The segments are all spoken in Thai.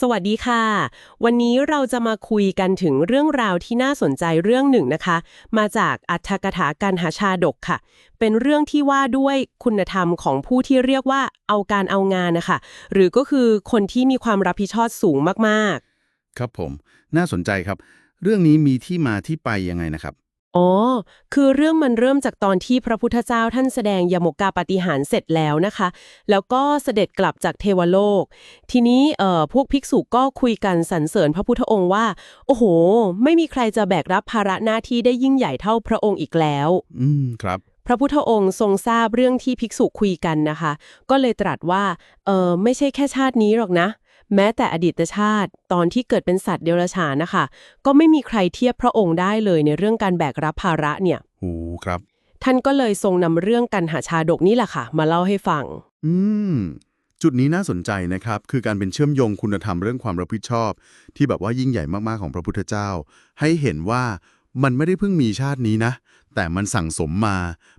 สวัสดีค่ะ วันนี้เราจะมาคุยกันถึงเรื่องราวที่น่าสนใจเรื่องหนึ่งนะคะ มาจากอัตถกถากันหาชาดกค่ะ เป็นเรื่องที่ว่าด้วยคุณธรรมของผู้ที่เรียกว่าเอาการเอางานนะคะ หรือก็คือคนที่มีความรับผิดชอบสูงมากครับผม น่าสนใจครับ เรื่องนี้มีที่มาที่ไปยังไงนะครับ อ๋อ คือเรื่องมันเริ่มจากตอนที่พระพุทธเจ้าท่านแสดงยมกาปาฏิหารย์เสร็จแล้วนะคะ แล้วก็เสด็จกลับจากเทวโลก ทีนี้เอ่อพวกภิกษุก็คุยกันสรรเสริญพระพุทธองค์ว่า โอ้โห ไม่มีใครจะแบกรับภาระหน้าที่ได้ยิ่งใหญ่เท่าพระองค์อีกแล้ว อืมครับ พระพุทธองค์ทรงทราบเรื่องที่ภิกษุคุยกันนะคะ ก็เลยตรัสว่าเออไม่ใช่แค่ชาตินี้หรอกนะ แม้แต่อดีตชาติ ตอนที่เกิดเป็นสัตว์เดรัจฉานนะคะ ก็ไม่มีใครเทียบพระองค์ได้เลยในเรื่องการแบกรับภาระเนี่ยหูครับ ท่านก็เลยทรงนำเรื่องกันหาชาดกนี่แหละค่ะ มาเล่าให้ฟัง อืม จุดนี้น่าสนใจนะครับ คือการเป็นเชื่อมโยงคุณธรรมเรื่องความรับผิดชอบ ที่แบบว่ายิ่งใหญ่มากๆของพระพุทธเจ้า ให้เห็นว่ามันไม่ได้เพิ่งมีชาตินี้นะ แต่มันสั่งสมมา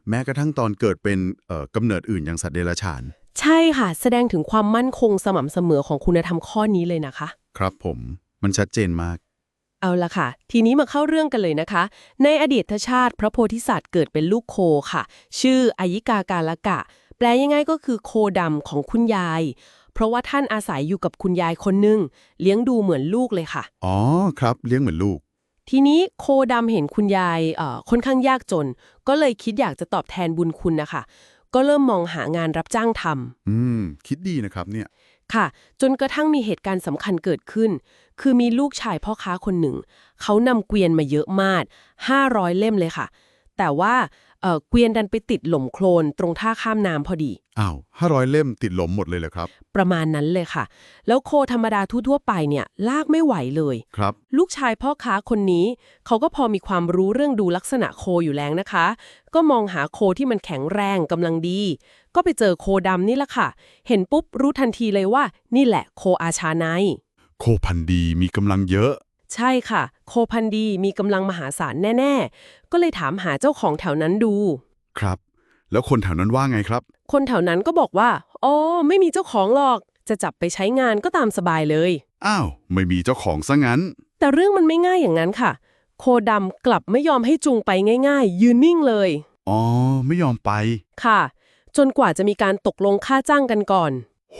แม้กระทั่งตอนเกิดเป็นเอ่อกำเนิดอื่นอย่างสัตว์เดรัจฉาน ใช่ค่ะ แสดงถึงความมั่นคงสม่ำเสมอของคุณธรรมข้อนี้เลยนะคะ ครับผมมันชัดเจนมาก เอาละค่ะ ทีนี้มาเข้าเรื่องกันเลยนะคะ ในอดีตชาติพระโพธิสัตว์เกิดเป็นลูกโคค่ะ ชื่ออายิกากาลกะ แปลยังไงก็คือโคดำของคุณยาย เพราะว่าท่านอาศัยอยู่กับคุณยายคนหนึงเลี้ยงดูเหมือนลูกเลยค่ะ อ๋อครับเลี้ยงเหมือนลูก ทีนี้โคดำเห็นคุณยายเอ่อค่อนข้างยากจน ก็เลยคิดอยากจะตอบแทนบุญคุณนะคะ ก็เริ่มมองหางานรับจ้างทำอืม คิดดีนะครับเนี่ย ค่ะ จนกระทั่งมีเหตุการณ์สำคัญเกิดขึ้น คือมีลูกชายพ่อค้าคนหนึ่ง เขานำเกวียนมาเยอะมาก500 เล่มเลยค่ะ แต่ว่า เอ่อเกวียนดันไปติดหล่มโคลนตรงท่าข้ามน้ำพอดี อ้าวห้าร้อยเล่มติดหลมหมดเลยเหรอครับ ประมาณนั้นเลยค่ะ แล้วโคธรรมดาทั่วๆไปเนี่ยลากไม่ไหวเลย ครับ ลูกชายพ่อค้าคนนี้ เขาก็พอมีความรู้เรื่องดูลักษณะโคอยู่แล้วนะคะ ก็มองหาโคที่มันแข็งแรงกำลังดี ก็ไปเจอโคดำนี่แหละค่ะ เห็นปุ๊บรู้ทันทีเลยว่า นี่แหละโคอาชาไนโคพันธุ์ดีมีกำลังเยอะ ใช่ค่ะ โคพันธุ์ดีมีกำลังมหาศาลแน่ ๆ ก็เลยถามหาเจ้าของแถวนั้นดู ครับ แล้วคนแถวนั้นว่าไงครับ คนแถวนั้นก็บอกว่า อ๋อ ไม่มีเจ้าของหรอก จะจับไปใช้งานก็ตามสบายเลย อ้าว ไม่มีเจ้าของซะงั้น แต่เรื่องมันไม่ง่ายอย่างนั้นค่ะ โคดำกลับไม่ยอมให้จูงไปง่าย ๆ ยืนนิ่งเลย อ๋อ ไม่ยอมไป ค่ะ จนกว่าจะมีการตกลงค่าจ้างกันก่อน โห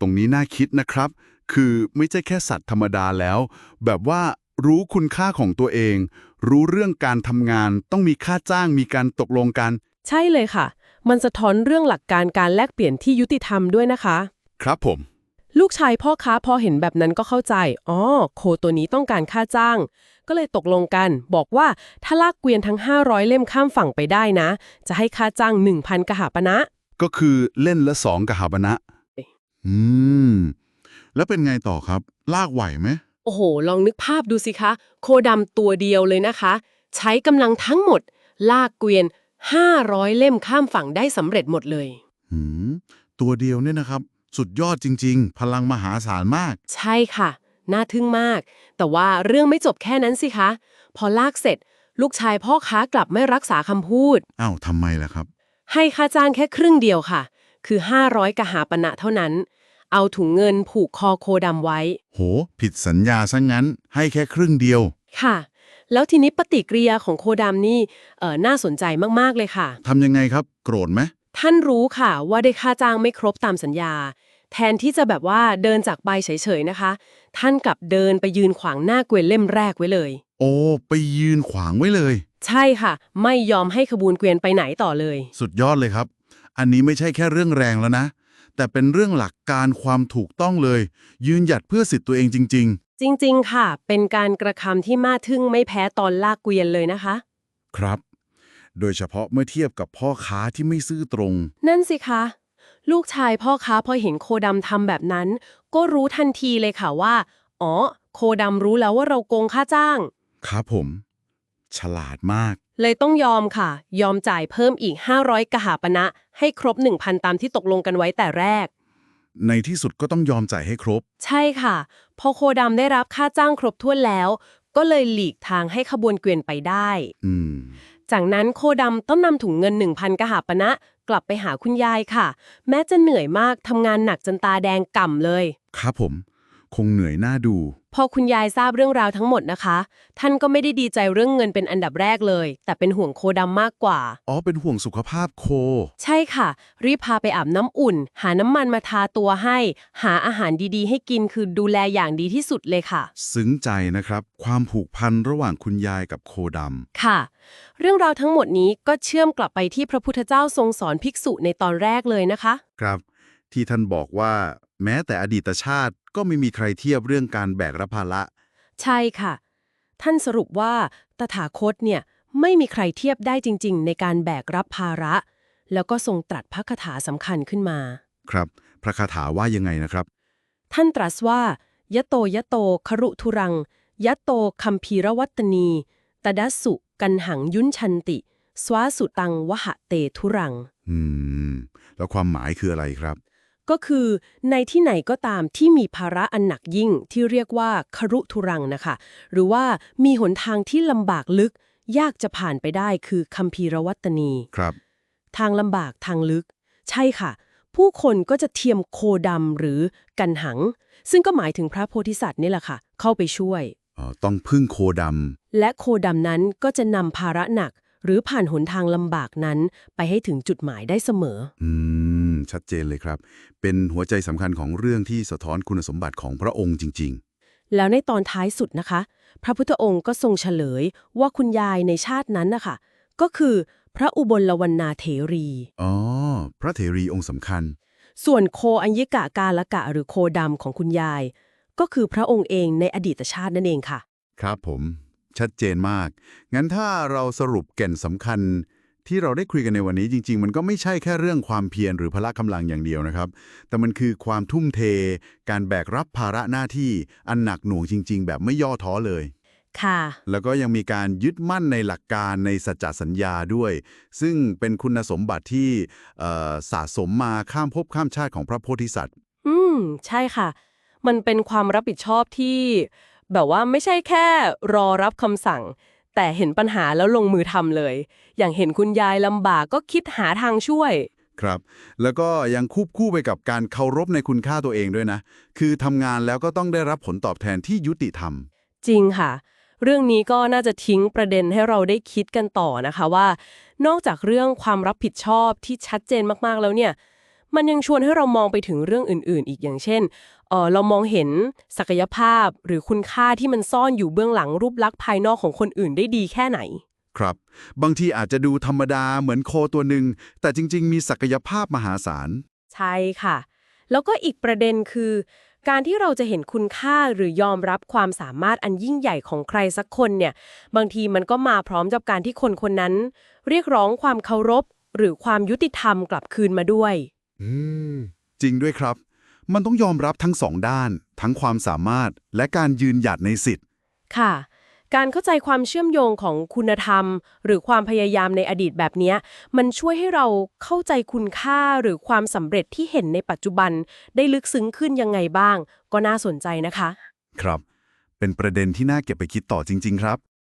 ตรงนี้น่าคิดนะครับ คือไม่ใช่แค่สัตว์ธรรมดาแล้ว แบบว่ารู้คุณค่าของตัวเอง รู้เรื่องการทำงาน ต้องมีค่าจ้างมีการตกลงกัน ใช่เลยค่ะ มันสะท้อนเรื่องหลักการการแลกเปลี่ยนที่ยุติธรรมด้วยนะคะ ครับผม ลูกชายพ่อค้าพอเห็นแบบนั้นก็เข้าใจ อ๋อ โคตัวนี้ต้องการค่าจ้าง ก็เลยตกลงกัน บอกว่าถ้าลากเกวียนทั้ง 500 เล่มข้ามฝั่งไปได้นะ จะให้ค่าจ้าง 1,000 กหาปณะ ก็คือเล่นละสองกหาบนะอืม แล้วเป็นไงต่อครับ ลากไหวไหม โอ้โห ลองนึกภาพดูสิคะ โคดำตัวเดียวเลยนะคะ ใช้กำลังทั้งหมด ลากเกวียน 500 เล่มข้ามฝั่งได้สำเร็จหมดเลยหืมตัวเดียวเนี่ยนะครับ สุดยอดจริง ๆ พลังมหาศาลมาก ใช่ค่ะ น่าทึ่งมาก แต่ว่าเรื่องไม่จบแค่นั้นสิคะ พอลากเสร็จ ลูกชายพ่อค้ากลับไม่รักษาคำพูด อ้าวทำไมล่ะครับ ให้ค่าจ้างแค่ครึ่งเดียวค่ะ คือ 500กหาปณะเท่านั้น เอาถุงเงินผูกคอโคดำไว้ โห ผิดสัญญาซะงั้น ให้แค่ครึ่งเดียว ค่ะ แล้วทีนี้ปฏิกิริยาของโคดำนี่เอ่อน่าสนใจมากๆเลยค่ะ ทำยังไงครับ โกรธไหมท่านรู้ค่ะว่าได้ค่าจ้างไม่ครบตามสัญญา แทนที่จะแบบว่าเดินจากไปเฉยๆนะคะ ท่านกลับเดินไปยืนขวางหน้าเกวียนเล่มแรกไว้เลย โอ้ ไปยืนขวางไว้เลย ใช่ค่ะ ไม่ยอมให้ขบวนเกวียนไปไหนต่อเลย สุดยอดเลยครับ อันนี้ไม่ใช่แค่เรื่องแรงแล้วนะ แต่เป็นเรื่องหลักการความถูกต้องเลย ยืนหยัดเพื่อสิทธิ์ตัวเองจริงจริง ๆ ค่ะ เป็นการกระทำที่น่าทึ่งไม่แพ้ตอนลากเกวียนเลยนะคะๆครับ โดยเฉพาะเมื่อเทียบกับพ่อค้าที่ไม่ซื่อตรง นั่นสิคะ ลูกชายพ่อค้าพอเห็นโคดำทำแบบนั้น ก็รู้ทันทีเลยค่ะว่า อ๋อ โคดำรู้แล้วว่าเราโกงค่าจ้าง ครับผม ฉลาดมาก เลยต้องยอมค่ะ ยอมจ่ายเพิ่มอีก 500 กหาปณะ ให้ครบ 1,000 ตามที่ตกลงกันไว้แต่แรก ในที่สุดก็ต้องยอมจ่ายให้ครบ ใช่ค่ะ พอโคดำได้รับค่าจ้างครบถ้วนแล้ว ก็เลยหลีกทางให้ขบวนเกวียนไปได้ อืม จากนั้นโคดำต้องนำถุงเงิน 1,000 กหาปณะ กลับไปหาคุณยายค่ะ แม้จะเหนื่อยมากทำงานหนักจนตาแดงก่ำเลย ครับผม คงเหนื่อยหน้าดู พอคุณยายทราบเรื่องราวทั้งหมดนะคะ ท่านก็ไม่ได้ดีใจเรื่องเงินเป็นอันดับแรกเลย แต่เป็นห่วงโคดำมากกว่า อ๋อ เป็นห่วงสุขภาพโค ใช่ค่ะ รีบพาไปอาบน้ำอุ่น หาน้ำมันมาทาตัวให้ หาอาหารดีๆ ให้กินคือดูแลอย่างดีที่สุดเลยค่ะ ซึ้งใจนะครับ ความผูกพันระหว่างคุณยายกับโคดค่ะ เรื่องราวทั้งหมดนี้ก็เชื่อมกลับไปที่พระพุทธเจ้าทรงสอนภิกษุในตอนแรกเลยนะคะำครับ ที่ท่านบอกว่า แม้แต่อดีตชาติก็ไม่มีใครเทียบเรื่องการแบกรับภาระ ใช่ค่ะ ท่านสรุปว่าตถาคตเนี่ยไม่มีใครเทียบได้จริง ๆ ในการแบกรับภาระ แล้วก็ทรงตรัสพระคาถาสำคัญขึ้นมา ครับ พระคาถาว่ายังไงนะครับ ท่านตรัสว่ายะโตยะโตครุทุรัง ยะโตคัมภีรวัตนีตดัสสุกันหังยุนชันติ สวาสุตังวหะเตทุรัง อืม แล้วความหมายคืออะไรครับ ก็คือในที่ไหนก็ตามที่มีภาระอันหนักยิ่งที่เรียกว่าครุทุรังนะคะ หรือว่ามีหนทางที่ลำบากลึก ยากจะผ่านไปได้คือคัมภีรวัตนีครับ ทางลำบากทางลึก ใช่ค่ะ ผู้คนก็จะเทียมโคดำหรือกันหัง ซึ่งก็หมายถึงพระโพธิสัตว์นี่แหละค่ะ เข้าไปช่วยอ๋อต้องพึ่งโคดและโคดำนั้นก็จะนำภาระหนัก หรือผ่านหนทางลำบากนั้นไปให้ถึงจุดหมายได้เสมอำอืม ชัดเจนเลยครับ เป็นหัวใจสำคัญของเรื่องที่สะท้อนคุณสมบัติของพระองค์จริงแล้วในตอนท้ายสุดนะคะ พระพุทธองค์ก็ทรงเฉลยว่าคุณยายในชาตินั้นนะคะก็คือพระอุบลวรรณาเถรีๆอ๋อ พระเถรีองค์สำคัญ ส่วนโคอัญญิกะกาลกะหรือโคดำของคุณยาย ก็คือพระองค์เองในอดีตชาตินั่นเองค่ะ ครับผม ชัดเจนมาก งั้นถ้าเราสรุปแก่นสำคัญ ที่เราได้คุยกันในวันนี้จริง ๆ มันก็ไม่ใช่แค่เรื่องความเพียรหรือพละกำลังอย่างเดียวนะครับ แต่มันคือความทุ่มเท การแบกรับภาระหน้าที่อันหนักหน่วงจริง ๆ แบบไม่ย่อท้อเลย ค่ะ แล้วก็ยังมีการยึดมั่นในหลักการในสัจจสัญญาด้วย ซึ่งเป็นคุณสมบัติที่เอ่อสะสมมาข้ามภพข้ามชาติของพระโพธิสัตว์ อืม ใช่ค่ะ มันเป็นความรับผิดชอบที่ แบบว่าไม่ใช่แค่รอรับคำสั่ง แต่เห็นปัญหาแล้วลงมือทำเลย อย่างเห็นคุณยายลำบากก็คิดหาทางช่วย ครับ แล้วก็ยังคูบคู่ไปกับการเคารพในคุณค่าตัวเองด้วยนะ คือทำงานแล้วก็ต้องได้รับผลตอบแทนที่ยุติธรรม จริงค่ะ เรื่องนี้ก็น่าจะทิ้งประเด็นให้เราได้คิดกันต่อนะคะว่า นอกจากเรื่องความรับผิดชอบที่ชัดเจนมากๆแล้วเนี่ย มันยังชวนให้เรามองไปถึงเรื่องอื่น ๆ อีกอย่างเช่นเออเรามองเห็นศักยภาพหรือคุณค่าที่มันซ่อนอยู่เบื้องหลังรูปลักษณ์ภายนอกของคนอื่นได้ดีแค่ไหน ครับ บางทีอาจจะดูธรรมดาเหมือนโคตัวหนึ่งแต่จริง ๆ มีศักยภาพมหาศาล ใช่ค่ะ แล้วก็อีกประเด็นคือ การที่เราจะเห็นคุณค่าหรือยอมรับความสามารถอันยิ่งใหญ่ของใครสักคนเนี่ย บางทีมันก็มาพร้อมกับการที่คนคนนั้น เรียกร้องความเคารพ หรือความยุติธรรมกลับคืนมาด้วยอืม จริงด้วยครับ มันต้องยอมรับทั้งสองด้าน ทั้งความสามารถและการยืนหยัดในสิทธิ์ ค่ะ การเข้าใจความเชื่อมโยงของคุณธรรม หรือความพยายามในอดีตแบบเนี้ยมันช่วยให้เราเข้าใจคุณค่าหรือความสำเร็จที่เห็นในปัจจุบัน ได้ลึกซึ้งขึ้นยังไงบ้าง ก็น่าสนใจนะคะ ครับ เป็นประเด็นที่น่าเก็บไปคิดต่อจริง ๆ ครับ